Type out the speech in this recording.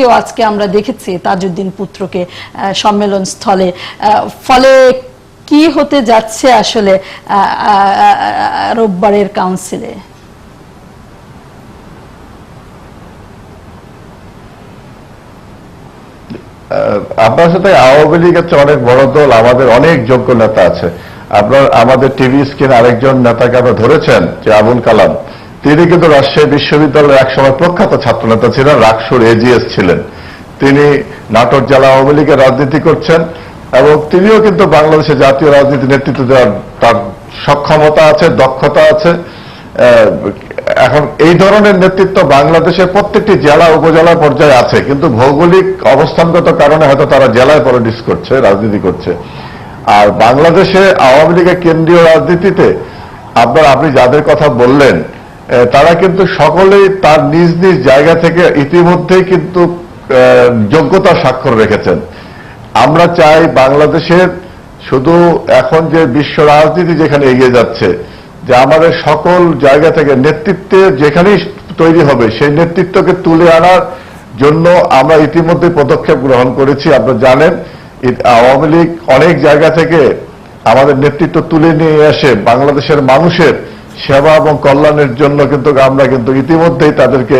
আজকে আমরা দেখেছি তাজউদ্দিন পুত্রকে সম্মেলন স্থলে ফলে কি হতে যাচ্ছে আসলে রোববারের কাউন্সিলে আপনার সাথে আওয়ামী লীগ হচ্ছে অনেক বড় দল, আমাদের অনেক যোগ্য নেতা আছে। আপনার, আমাদের টিভি স্ক্রিন আরেকজন নেতাকে আপনারা ধরেছেন, যে আবুল কালাম। তিনি কিন্তু রাজশাহী বিশ্ববিদ্যালয়ের একসময় প্রখ্যাত ছাত্রনেতা ছিলেন, রাকসুর এজিএস ছিলেন। তিনি নাটোর জেলা আওয়ামী লীগের রাজনীতি করছেন এবং তিনিও কিন্তু বাংলাদেশের জাতীয় রাজনীতি নেতৃত্ব দেওয়ার তার সক্ষমতা আছে, দক্ষতা আছে। এখন এই ধরনের নেতৃত্ব বাংলাদেশের প্রত্যেকটি জেলা উপজেলা পর্যায়ে আছে, কিন্তু ভৌগোলিক অবস্থানগত কারণে হয়তো তারা জেলায় পলিটিক্স করছে, রাজনীতি করছে। আর বাংলাদেশে আওয়ামী লীগের কেন্দ্রীয় রাজনীতিতে আপনার, আপনি যাদের কথা বললেন তারা কিন্তু সকলেই তার নিজ নিজ জায়গা থেকে ইতিমধ্যেই কিন্তু আহ, যোগ্যতার স্বাক্ষর রেখেছেন। আমরা চাই বাংলাদেশের শুধু এখন যে বিশ্ব রাজনীতি যেখানে এগিয়ে যাচ্ছে যে আমাদের সকল জায়গা থেকে নেতৃত্বে যেখানেই তৈরি হবে সেই নেতৃত্বকে তুলে আনার জন্য আমরা ইতিমধ্যে পদক্ষেপ গ্রহণ করেছি। আপনারা জানেন আওয়ামী অনেক জায়গা থেকে আমাদের নেতৃত্ব তুলে নিয়ে এসে বাংলাদেশের মানুষের সেবা এবং কল্যাণের জন্য কিন্তু আমরা কিন্তু ইতিমধ্যেই তাদেরকে